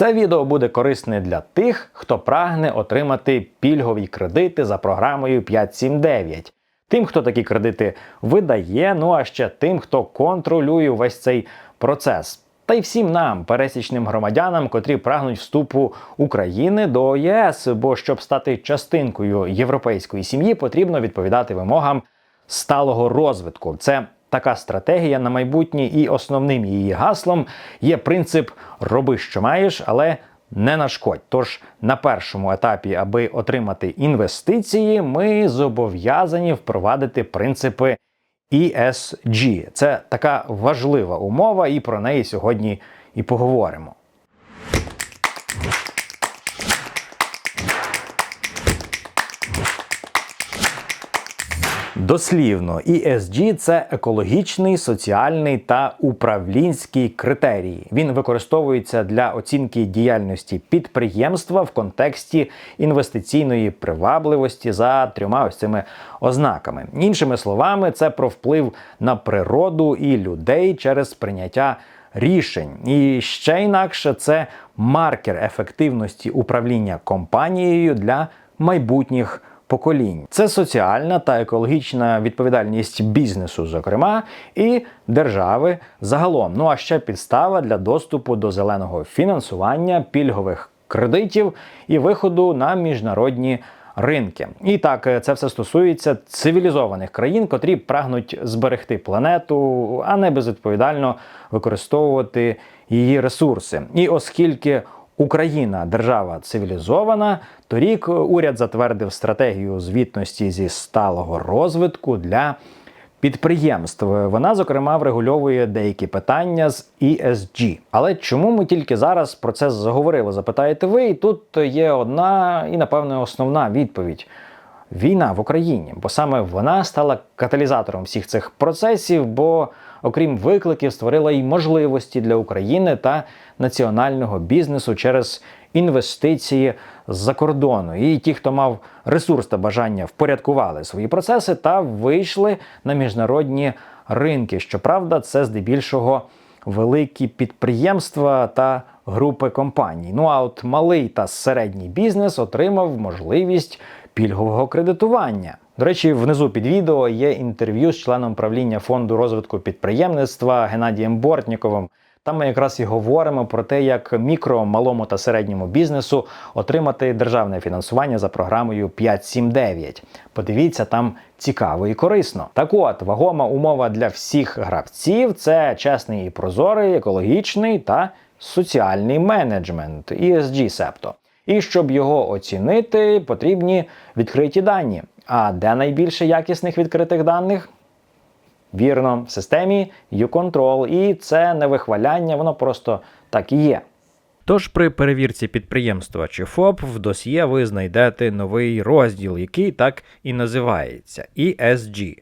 Це відео буде корисне для тих, хто прагне отримати пільгові кредити за програмою 579. Тим, хто такі кредити видає, ну а ще тим, хто контролює весь цей процес. Та й всім нам, пересічним громадянам, котрі прагнуть вступу України до ЄС, бо щоб стати частинкою європейської сім'ї, потрібно відповідати вимогам сталого розвитку. Це така стратегія на майбутнє, і основним її гаслом є принцип роби, що маєш, але не нашкодь. Тож на першому етапі, аби отримати інвестиції, ми зобов'язані впровадити принципи ESG. Це така важлива умова, і про неї сьогодні і поговоримо. Дослівно, ESG – це екологічний, соціальний та управлінський критерій. Він використовується для оцінки діяльності підприємства в контексті інвестиційної привабливості за трьома ось цими ознаками. Іншими словами, це про вплив на природу і людей через прийняття рішень. І ще інакше це маркер ефективності управління компанією для майбутніх поколінь. Це соціальна та екологічна відповідальність бізнесу, зокрема, і держави загалом. Ну а ще підстава для доступу до зеленого фінансування, пільгових кредитів і виходу на міжнародні. Ринки і так це все стосується цивілізованих країн, котрі прагнуть зберегти планету, а не безвідповідально використовувати її ресурси. І оскільки Україна держава цивілізована. Торік уряд затвердив стратегію звітності зі сталого розвитку для підприємств. Вона, зокрема, врегульовує деякі питання з ESG. Але чому ми тільки зараз про це заговорили? Запитаєте ви? І тут є одна і, напевно, основна відповідь. Війна в Україні, бо саме вона стала каталізатором всіх цих процесів, бо окрім викликів, створила й можливості для України та національного бізнесу через інвестиції з-за кордону. І ті, хто мав ресурс та бажання, впорядкували свої процеси та вийшли на міжнародні ринки. Щоправда, це здебільшого великі підприємства та групи компаній. Ну а от малий та середній бізнес отримав можливість пільгового кредитування. До речі, внизу під відео є інтерв'ю з членом правління фонду розвитку підприємництва Геннадієм Бортніковим. Там ми якраз і говоримо про те, як мікро, малому та середньому бізнесу отримати державне фінансування за програмою 579. Подивіться, там цікаво і корисно. Так от, вагома умова для всіх гравців це чесний і прозорий, екологічний та соціальний менеджмент ESG септо. І щоб його оцінити, потрібні відкриті дані. А де найбільше якісних відкритих даних? Вірно, в системі YouControl. І це не вихваляння, воно просто так і є. Тож при перевірці підприємства чи ФОП в досьє ви знайдете новий розділ, який так і називається ESG.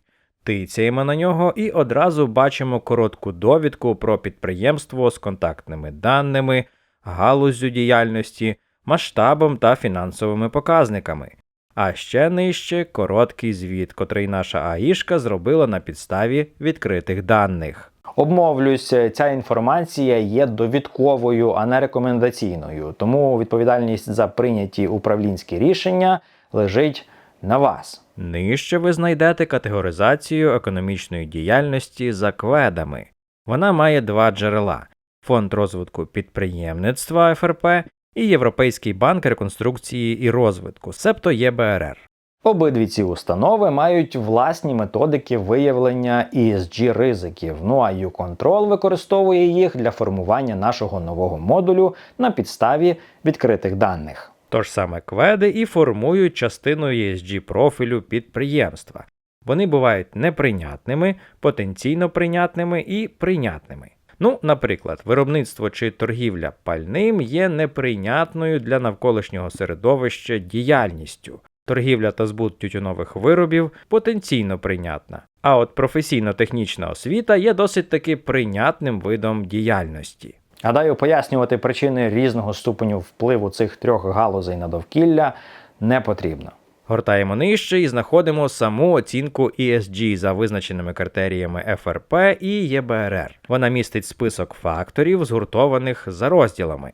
Тицяємо на нього і одразу бачимо коротку довідку про підприємство з контактними даними, галузю діяльності, масштабом та фінансовими показниками. А ще нижче короткий звіт, котрий наша АІшка зробила на підставі відкритих даних. Обмовлюсь, ця інформація є довідковою, а не рекомендаційною. Тому відповідальність за прийняті управлінські рішення лежить на вас. Нижче ви знайдете категоризацію економічної діяльності за кведами. Вона має два джерела: Фонд розвитку підприємництва ФРП і Європейський банк реконструкції і розвитку, себто ЄБРР. Обидві ці установи мають власні методики виявлення ESG ризиків. Ну а YouControl використовує їх для формування нашого нового модулю на підставі відкритих даних. Тож саме кведи і формують частину ESG профілю підприємства. Вони бувають неприйнятними, потенційно прийнятними і прийнятними. Ну, наприклад, виробництво чи торгівля пальним є неприйнятною для навколишнього середовища діяльністю. Торгівля та збут тютюнових виробів потенційно прийнятна. А от професійно-технічна освіта є досить таки прийнятним видом діяльності. Гадаю, пояснювати причини різного ступеню впливу цих трьох галузей на довкілля не потрібно. Гортаємо нижче і знаходимо саму оцінку ESG за визначеними критеріями ФРП і ЄБРР. Вона містить список факторів, згуртованих за розділами.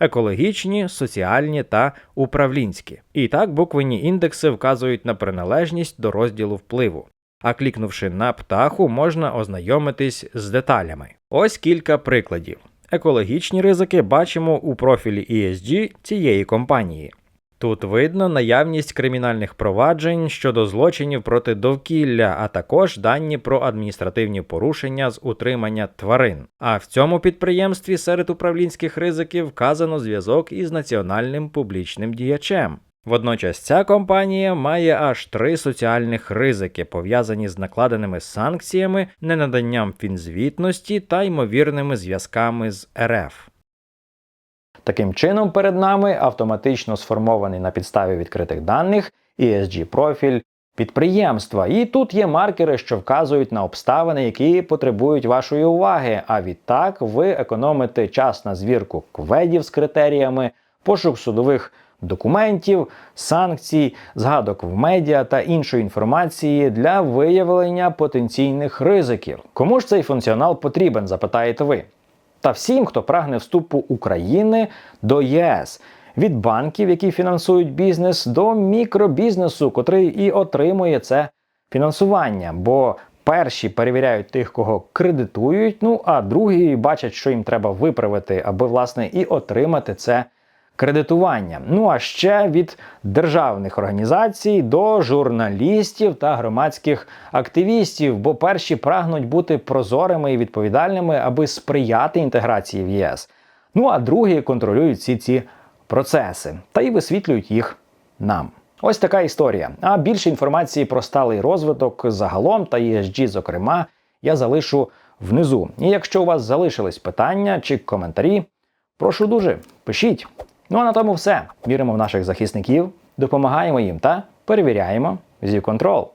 екологічні, соціальні та управлінські. І так буквені індекси вказують на приналежність до розділу впливу. А клікнувши на птаху, можна ознайомитись з деталями. Ось кілька прикладів. Екологічні ризики бачимо у профілі ESG цієї компанії. Тут видно наявність кримінальних проваджень щодо злочинів проти довкілля, а також дані про адміністративні порушення з утримання тварин. А в цьому підприємстві серед управлінських ризиків вказано зв'язок із національним публічним діячем. Водночас ця компанія має аж три соціальних ризики, пов'язані з накладеними санкціями, ненаданням фінзвітності та ймовірними зв'язками з РФ. Таким чином, перед нами автоматично сформований на підставі відкритих даних esg профіль підприємства. І тут є маркери, що вказують на обставини, які потребують вашої уваги. А відтак ви економите час на звірку кведів з критеріями, пошук судових документів, санкцій, згадок в медіа та іншої інформації для виявлення потенційних ризиків. Кому ж цей функціонал потрібен, запитаєте ви? Та всім, хто прагне вступу України до ЄС. Від банків, які фінансують бізнес, до мікробізнесу, котрий і отримує це фінансування. Бо перші перевіряють тих, кого кредитують, ну а другі бачать, що їм треба виправити, аби власне і отримати це кредитування. Ну а ще від державних організацій до журналістів та громадських активістів, бо перші прагнуть бути прозорими і відповідальними, аби сприяти інтеграції в ЄС. Ну а другі контролюють всі ці процеси та й висвітлюють їх нам. Ось така історія. А більше інформації про сталий розвиток загалом та ESG, зокрема, я залишу внизу. І якщо у вас залишились питання чи коментарі, прошу дуже, пишіть. Ну а на тому все. Віримо в наших захисників, допомагаємо їм та перевіряємо зі контрол.